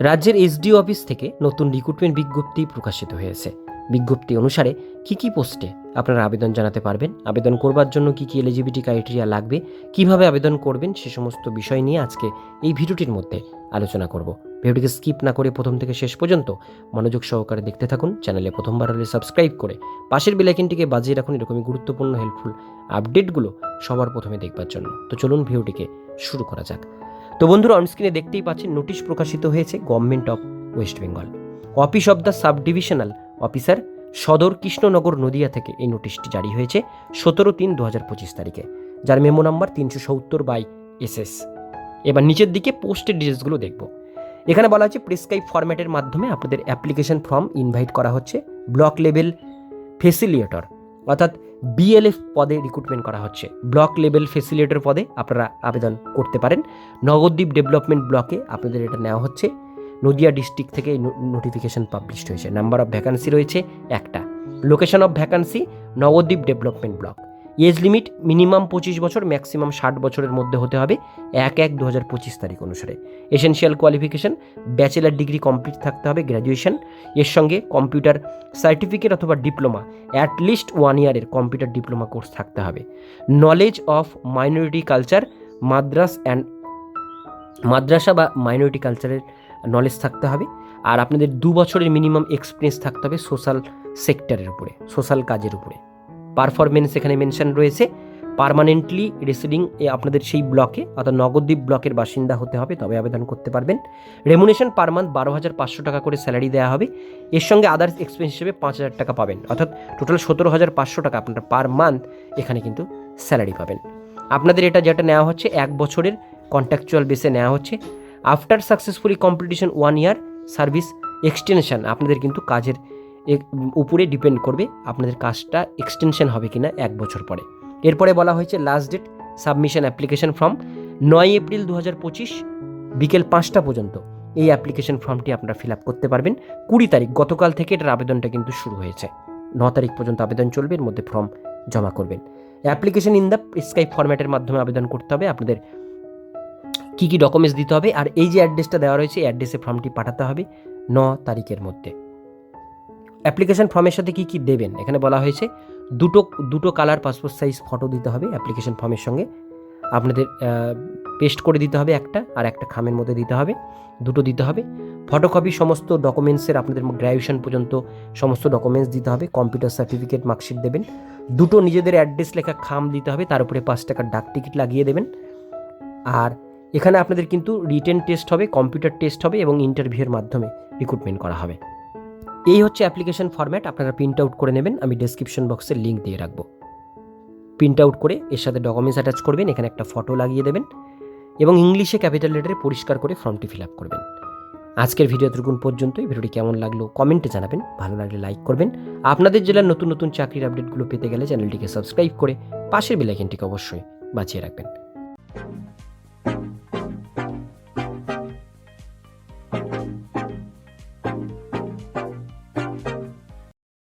রাজ্যের SDO office থেকে নতুন রিক্রুটমেন্ট বিজ্ঞপ্তি প্রকাশিত হয়েছে। বিজ্ঞপ্তি অনুসারে কি কি পোস্টে আপনারা আবেদন জানাতে পারবেন? আবেদন করবার জন্য কি কি এলিজিবিলিটি ক্রাইটেরিয়া লাগবে? কীভাবে আবেদন করবেন? সে সমস্ত বিষয় নিয়ে আজকে এই ভিডিওটির মধ্যে আলোচনা করব। ভিডিওটিকে স্কিপ না করে প্রথম থেকে শেষ পর্যন্ত মনোযোগ সহকারে দেখতে থাকুন। চ্যানেলে প্রথমবার হলে সাবস্ক্রাইব করে পাশের বেলাইকিনটিকে বাজিয়ে রাখুন। এরকমই গুরুত্বপূর্ণ হেল্পফুল আপডেটগুলো সবার প্রথমে দেখবার জন্য। তো চলুন ভিডিওটিকে শুরু করা যাক। তো বন্ধুরা অনস্ক্রিনে দেখতেই পাচ্ছেন নোটিশ প্রকাশিত হয়েছে government of West Bengal office of the sub divisional officer Sadar Krishnanagar Nadia থেকে এই নোটিশটি জারি হয়েছে সতেরো তিন দু হাজার পঁচিশ তারিখে, যার মেমো নাম্বার তিনশো সত্তর বাই এসএস এবার নিচের দিকে পোস্টের ডিটেলসগুলো দেখব। এখানে বলা হচ্ছে প্রেসক্রাইব ফরম্যাটের মাধ্যমে আপনাদের অ্যাপ্লিকেশন ফর্ম ইনভাইট করা হচ্ছে ব্লক লেভেল ফেসিলিয়েটর অর্থাৎ বিএলএফ পদে রিক্রুটমেন্ট করা হচ্ছে। ব্লক লেভেল ফেসিলিটার পদে আপনারা আবেদন করতে পারেন। নগরদ্বীপ ডেভেলপমেন্ট ব্লকে আপনাদের এটা নেওয়া হচ্ছে। নদিয়া ডিস্ট্রিক্ট থেকে নোটিফিকেশন পাবলিশড হয়েছে। নাম্বার অফ ভ্যাকান্সি রয়েছে একটা। Location of vacancy Nabadwip development block age limit minimum পঁচিশ বছর ম্যাক্সিমাম ষাট বছরের মধ্যে হতে হবে এক এক দু হাজার পঁচিশ তারিখ অনুসারে। Essential qualification bachelor degree complete থাকতে হবে গ্র্যাজুয়েশন এর সঙ্গে কম্পিউটার সার্টিফিকেট অথবা ডিপ্লোমা অ্যাট লিস্ট ওয়ান ইয়ারের কম্পিউটার ডিপ্লোমা কোর্স থাকতে হবে। নলেজ অফ মাইনরিটি কালচার মাদ্রাস অ্যান্ড মাদ্রাসা বা মাইনরিটি কালচারের নলেজ থাকতে হবে। আর আপনাদের দু বছরের মিনিমাম এক্সপিরিয়েন্স থাকতে হবে সোশ্যাল সেক্টরের উপরে সোশ্যাল কাজের উপরে। পারফরমেন্স এখানে মেনশন রয়েছে। পারমানেন্টলি রেসিডিং এ আপনাদের সেই ব্লকে অর্থাৎ নগরদ্বীপ ব্লকের বাসিন্দা হতে হবে, তবে আবেদন করতে পারবেন। রেমুনেশন পার মান্থ বারো হাজার পাঁচশো টাকা করে স্যালারি দেওয়া হবে। এর সঙ্গে আদার্স এক্সপেন্স হিসেবে পাঁচ হাজার টাকা পাবেন, অর্থাৎ টোটাল সতেরো হাজার পাঁচশো টাকা আপনারা পার মান্থ এখানে কিন্তু স্যালারি পাবেন। আপনাদের এটা যেটা নেওয়া হচ্ছে, এক বছরের কন্ট্রাকচুয়াল বেসে নেওয়া হচ্ছে। After successfully competition one year service extension আপনাদের কিন্তু কাজের উপরে ডিপেন্ড করবে আপনাদের কাজটা এক্সটেনশন হবে কিনা এক বছর পরে। এরপরে বলা হয়েছে last date submission application form নয় এপ্রিল দু হাজার পঁচিশ বিকেল পাঁচটা পর্যন্ত। এই অ্যাপ্লিকেশন ফর্মটি আপনারা ফিল আপ করতে পারবেন। কুড়ি তারিখ, গতকাল থেকে এটার আবেদনটা কিন্তু শুরু হয়েছে। ন তারিখ পর্যন্ত আবেদন চলবে, এর মধ্যে ফর্ম জমা করবেন। অ্যাপ্লিকেশন ইন দ্য প্রিসক্রাইব ফরম্যাটের মাধ্যমে আবেদন করতে হবে। আপনাদের কী কী ডকুমেন্টস দিতে হবে, আর এই যে অ্যাড্রেসটা দেওয়া রয়েছে, এই অ্যাড্রেসে ফর্মটি পাঠাতে হবে ন তারিখের মধ্যে। অ্যাপ্লিকেশন ফর্মের সাথে কী কী দেবেন? এখানে বলা হয়েছে, দুটো দুটো কালার পাসপোর্ট সাইজ ফটো দিতে হবে অ্যাপ্লিকেশন ফর্মের সঙ্গে। আপনাদের পেস্ট করে দিতে হবে একটা আর একটা খামের মধ্যে দিতে হবে, দুটো দিতে হবে। ফটোকপি সমস্ত ডকুমেন্টসের আপনাদের গ্র্যাজুয়েশন পর্যন্ত সমস্ত ডকুমেন্টস দিতে হবে কম্পিউটার সার্টিফিকেট মার্কশিট দেবেন। দুটো নিজেদের অ্যাড্রেস লেখা খাম দিতে হবে, তার উপরে পাঁচ টাকার ডাক টিকিট লাগিয়ে দেবেন। আর এখানে আপনাদের কিন্তু রিটেন টেস্ট হবে কম্পিউটার টেস্ট হবে এবং ইন্টারভিউয়ের মাধ্যমে রিক্রুটমেন্ট করা হবে। এই হচ্ছে অ্যাপ্লিকেশন ফর্ম্যাট, আপনারা প্রিন্ট আউট করে নেবেন, আমি ডেসক্রিপশন বক্সে লিঙ্ক দিয়ে রাখব। প্রিন্ট আউট করে এর সাথে ডকুমেন্টস অ্যাটাচ করবেন, এখানে একটা ফটো লাগিয়ে দেবেন এবং ইংলিশে ক্যাপিটাল লেটারে পরিষ্কার করে ফর্মটি ফিল আপ করবেন। আজকের ভিডিও দুর্গুণ পর্যন্ত এই ভিডিওটি কেমন লাগল কমেন্টে জানাবেন, ভালো লাগলে লাইক করবেন। আপনাদের জেলার নতুন নতুন চাকরির আপডেটগুলো পেতে গেলে চ্যানেলটিকে সাবস্ক্রাইব করে পাশের বেলাইকেনটিকে অবশ্যই বাঁচিয়ে রাখবেন। thank you